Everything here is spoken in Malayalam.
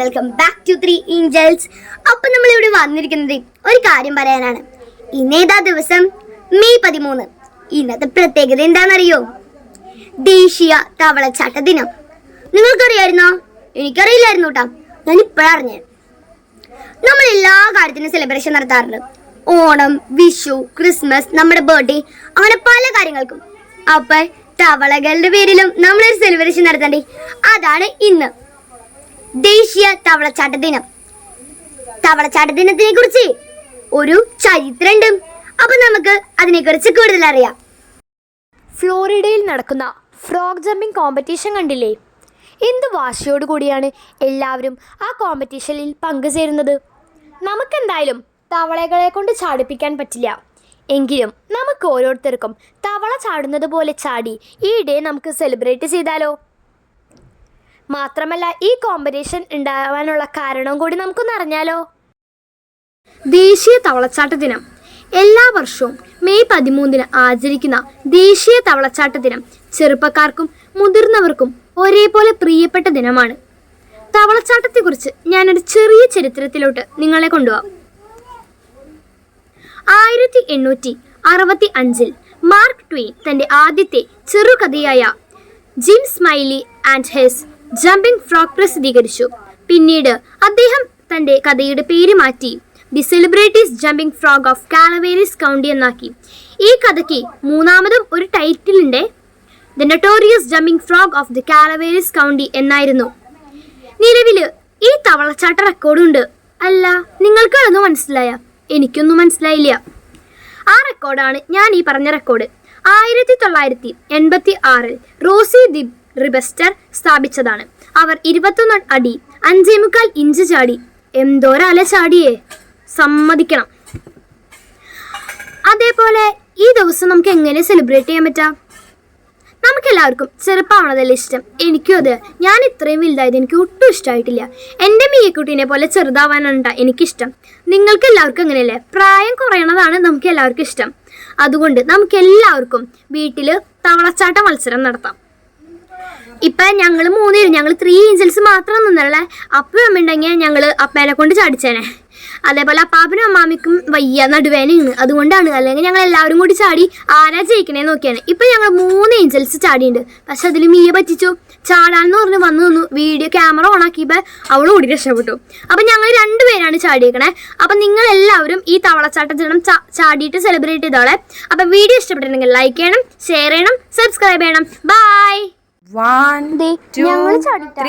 Welcome back to three angels അപ്പം നമ്മൾ ഇവിടെ വന്നിരിക്കുന്നത് ഒരു കാര്യം പറയാനാണ്. ഇന്നേതാ ദിവസം? മെയ് പതിമൂന്ന്. ഇന്നത്തെ പ്രത്യേകത എന്താണെന്നറിയോ? ദേശീയ തവളച്ചാട്ട ദിനം. നിങ്ങൾക്കറിയായിരുന്നോ? എനിക്കറിയില്ലായിരുന്നു കേട്ടോ ഞാൻ ഇപ്പോഴറിഞ്ഞത് നമ്മൾ എല്ലാ കാര്യത്തിനും സെലിബ്രേഷൻ നടത്താറുണ്ട്. ഓണം വിഷു ക്രിസ്മസ് നമ്മുടെ ബർത്ത്ഡേ അങ്ങനെ പല കാര്യങ്ങൾക്കും. അപ്പൊ തവളകളുടെ പേരിലും നമ്മളൊരു സെലിബ്രേഷൻ നടത്തണ്ടേ അതാണ് ഇന്ന്. ദേശീയ തവളച്ചാട്ട ദിനം. തവളച്ചാട്ട ദിനത്തിനെ കുറിച്ച് ഒരു ചരിത്രമുണ്ട്. അപ്പൊ നമുക്ക് അതിനെ കുറിച്ച് കൂടുതൽ അറിയാം. ഫ്ലോറിഡയിൽ നടക്കുന്ന ഫ്രോഗ് ജമ്പിംഗ് കോമ്പറ്റീഷൻ കണ്ടില്ലേ? എന്ത് വാശിയോട് കൂടിയാണ് എല്ലാവരും ആ കോമ്പറ്റീഷനിൽ പങ്കുചേരുന്നത്? നമുക്കെന്തായാലും തവളകളെ കൊണ്ട് ചാടിപ്പിക്കാൻ പറ്റില്ല. എങ്കിലും നമുക്ക് ഓരോരുത്തർക്കും തവള ചാടുന്നത് പോലെ ചാടി ഈ ഡേ നമുക്ക് സെലിബ്രേറ്റ് ചെയ്താലോ? മാത്രമല്ല ഈ കോമ്പറ്റീഷൻ ഉണ്ടാവാനുള്ള കാരണം കൂടി നമുക്കൊന്ന് അറിഞ്ഞാലോ. ദേശീയ തവളച്ചാട്ട ദിനം. എല്ലാ വർഷവും മെയ് പതിമൂന്നിന് ആചരിക്കുന്ന ദേശീയ തവളച്ചാട്ട ദിനം ചെറുപ്പക്കാർക്കും മുതിർന്നവർക്കും ഒരേപോലെ പ്രിയപ്പെട്ട ദിനമാണ്. തവളച്ചാട്ടത്തെക്കുറിച്ച് ഞാനൊരു ചെറിയ ചരിത്രത്തിലോട്ട് നിങ്ങളെ കൊണ്ടുപോകാം ആയിരത്തി എണ്ണൂറ്റി അറുപത്തി അഞ്ചിൽ മാർക്ക് ട്വീൻ തന്റെ ആദ്യത്തെ ചെറുകഥയായ Jim Smiley and his jumping frog പ്രസിദ്ധീകരിച്ചു. പിന്നീട് അദ്ദേഹം തന്റെ കഥയുടെ പേര് മാറ്റി. The celebrities jumping frog of Calaveras County എന്നാക്കി. ഈ കഥയ്ക്ക് മൂന്നാമതും ഒരു ടൈറ്റിലിന്റെ the notorious jumping frog of the Calaveras County എന്നായിരുന്നു. നിലവിൽ ഈ തവളച്ചാട്ട റെക്കോർഡുണ്ട് അല്ല നിങ്ങൾക്ക് അതൊന്നും മനസ്സിലായ? എനിക്കൊന്നും മനസ്സിലായില്ല. ആ റെക്കോർഡാണ് ഞാൻ ഈ പറഞ്ഞ റെക്കോർഡ് ആയിരത്തി തൊള്ളായിരത്തി എൺപത്തി ആറിൽ റോസി ദി റിബസ്റ്റർ സ്ഥാപിച്ചതാണ്. അവർ ഇരുപത്തൊന്ന് അടി അഞ്ചേ മുക്കാൽ ഇഞ്ച് ചാടി. എന്തോരല ചാടിയേ? സമ്മതിക്കണം. അതേപോലെ ഈ ദിവസം നമുക്ക് എങ്ങനെ സെലിബ്രേറ്റ് ചെയ്യാൻ പറ്റാം? നമുക്ക് എല്ലാവർക്കും ചെറുപ്പമാണതല്ലേ ഇഷ്ടം. എനിക്കും അത്. ഞാൻ ഇത്രയും വലുതായത് എനിക്ക് ഒട്ടും ഇഷ്ടമായിട്ടില്ല എന്റെ മീയക്കുട്ടീനെ പോലെ ചെറുതാവാനാണ് എനിക്കിഷ്ടം. നിങ്ങൾക്ക് എല്ലാവർക്കും അങ്ങനെയല്ലേ? പ്രായം കുറയണതാണ് നമുക്ക് എല്ലാവർക്കും ഇഷ്ടം. അതുകൊണ്ട് നമുക്ക് എല്ലാവർക്കും വീട്ടിൽ തവളച്ചാട്ട മത്സരം നടത്താം. ഇപ്പൊ ഞങ്ങൾ മൂന്നുപേരും ഞങ്ങൾ ത്രീ ഏഞ്ചൽസ് മാത്രം നിന്നുള്ളേ അപ്പം അമ്മ ഉണ്ടെങ്കിൽ ഞങ്ങൾ അപ്പേനെ കൊണ്ട് ചാടിച്ചേനെ. അതേപോലെ അപ്പാപ്പനും അമ്മാമിക്കും വയ്യ നടുവേനയാണ് അതുകൊണ്ടാണ്. അല്ലെങ്കിൽ ഞങ്ങൾ എല്ലാവരും കൂടി ചാടി ആരാ ജയിക്കണേ നോക്കിയാണ് ഇപ്പൊ ഞങ്ങൾ മൂന്ന് ഏഞ്ചൽസ് ചാടിയുണ്ട്. പക്ഷെ അതിൽ മീയെ പറ്റിച്ചു. ചാടാന്ന് പറഞ്ഞ് വന്നു നിന്നു. വീഡിയോ ക്യാമറ ഓൺ ആക്കിയപ്പോൾ അവൾ ഓടി രക്ഷപ്പെട്ടു. അപ്പൊ ഞങ്ങൾ രണ്ടുപേരാണ് ചാടിയേക്കണേ. അപ്പൊ നിങ്ങൾ എല്ലാവരും ഈ തവളച്ചാട്ടം ചെയ്യണം ചാടിയിട്ട് സെലിബ്രേറ്റ് ചെയ്തോളെ. അപ്പൊ വീഡിയോ ഇഷ്ടപ്പെട്ടിട്ടുണ്ടെങ്കിൽ ലൈക്ക് ചെയ്യണം ഷെയർ ചെയ്യണം സബ്സ്ക്രൈബ് ചെയ്യണം. ബൈ One, two, ഞങ്ങൾ ചാടിയിട്ടാ